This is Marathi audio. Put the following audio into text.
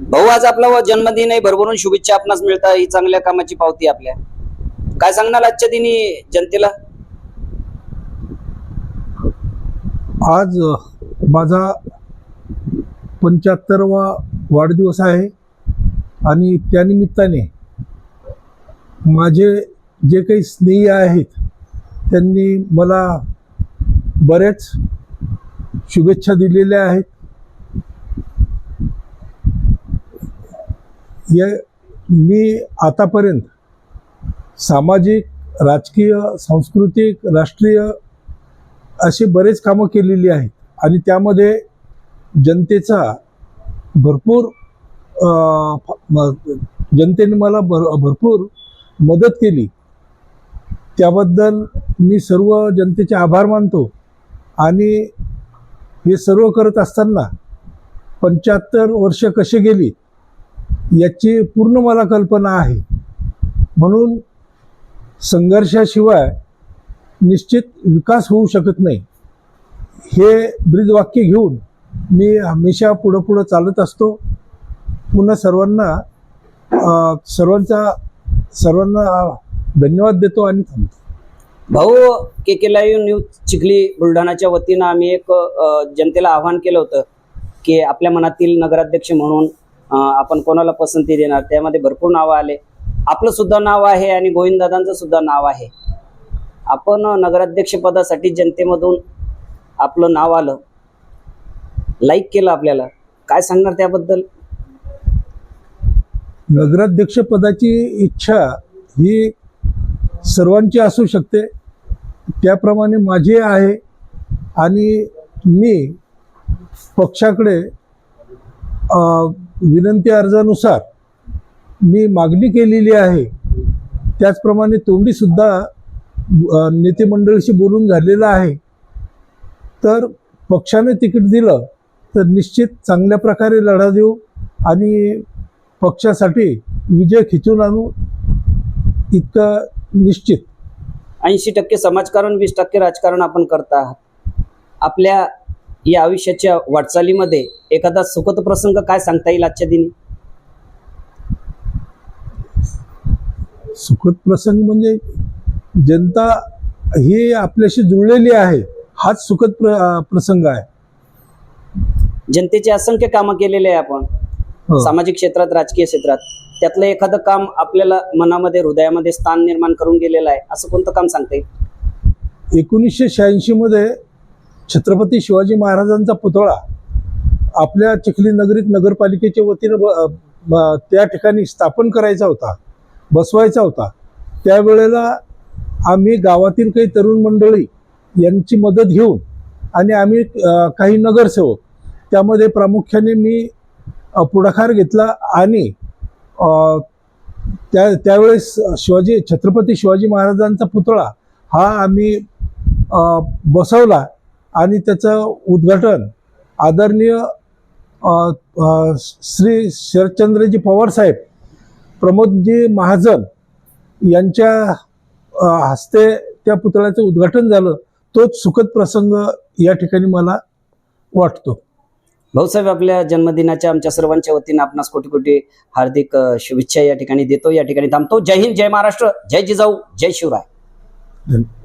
भाऊ आज आपला जन्मदिन आहे भरभरून शुभेच्छा आपणास मिळतात. ही चांगल्या कामाची पावती आपल्या. काय सांगणार आजच्या दिनी जनतेला? आज माझा पंच्याहत्तरवा वाढदिवस आहे. आणि त्यानिमित्ताने माझे जे काही स्नेही आहेत त्यांनी मला बरेच शुभेच्छा दिलेल्या आहेत. या मी आतापर्यंत सामाजिक राजकीय सांस्कृतिक राष्ट्रीय असे बरेच कामं केलेली आहेत. आणि त्यामध्ये जनतेचा भरपूर जनतेने मला भर भरपूर मदत केली. त्याबद्दल मी सर्व जनतेचे आभार मानतो. आणि हे सर्व करत असताना पंच्याहत्तर वर्ष कसे गेली याची पूर्ण मला कल्पना आहे. म्हणून संघर्षाशिवाय निश्चित विकास होऊ शकत नाही. हे ब्रीदवाक्य घेऊन मी हमेशा पुढं पुढं चालत असतो. पुन्हा सर्वांना सर्वांचा सर्वांना धन्यवाद देतो आणि थांबतो. भाऊ K K live news Chikhli बुलढाणाच्या वतीनं आम्ही एक जनतेला आवाहन केलं होतं की आपल्या मनातील नगराध्यक्ष म्हणून आपण कोणाला पसंती देणार? त्यामध्ये भरपूर नावं आले. आपलं सुद्धा नाव आहे आणि गोविंददादांचं सुद्धा नाव आहे. आपण नगराध्यक्ष पदासाठी जनतेमधून आपलं नाव आलं. लाईक केलं आपल्याला. काय सांगणार त्याबद्दल? नगराध्यक्षपदाची इच्छा ही सर्वांची असू शकते. त्याप्रमाणे माझी आहे आणि मी पक्षाकडे विनंती अर्जानुसार मी मागणी केलेली आहे. त्याचप्रमाणे तोंडीसुद्धा नेतेमंडळीशी नेते मंडळीशी बोलून झालेलं आहे. तर पक्षाने तिकीट दिलं तर निश्चित चांगल्या प्रकारे लढा देऊ आणि पक्षासाठी विजय खिचून आणू इतकं निश्चित. ऐंशी टक्के समाजकारण वीस टक्के राजकारण आपण करत आहात. आपल्या या आयुष्याच्या वाटचालीमध्ये एखादा सुखद प्रसंग काय सांगता येईल आजच्या दिनी? सुखद प्रसंग म्हणजे जनता ही आपल्याशी जुळलेली आहे हाच सुखद प्र प्रसंग आहे. जनतेचे असंख्य कामं केलेले आहे आपण. हो. सामाजिक क्षेत्रात राजकीय क्षेत्रात. त्यातलं एखादं काम आपल्याला मनामध्ये हृदयामध्ये स्थान निर्माण करून गेलेलं आहे. असं कोणतं काम सांगता येईल? एकोणीसशे शहाऐंशी मध्ये छत्रपती शिवाजी महाराजांचा पुतळा आपल्या चिखली नगरीत नगरपालिकेच्या वतीनं ब- त्या ठिकाणी स्थापन करायचा होता बसवायचा होता. त्यावेळेला आम्ही गावातील काही तरुण मंडळी यांची मदत घेऊन आणि आम्ही काही नगरसेवक त्यामध्ये प्रामुख्याने मी पुढाकार घेतला आणि त्या त्यावेळेस शिवाजी छत्रपती शिवाजी महाराजांचा पुतळा हा आम्ही बसवला. आणि त्याचं उद्घाटन आदरणीय श्री शरदचंद्रजी पवार साहेब प्रमोदजी महाजन यांच्या हस्ते त्या पुतळ्याचं उद्घाटन झालं. तोच सुखद प्रसंग या ठिकाणी मला वाटतो. भाऊसाहेब आपल्या जन्मदिनाच्या आमच्या सर्वांच्या वतीनं आपणास कोटी कोटी हार्दिक शुभेच्छा या ठिकाणी देतो. या ठिकाणी थांबतो. जय हिंद जय महाराष्ट्र जय जिजाऊ जय शिवराय. धन्यवाद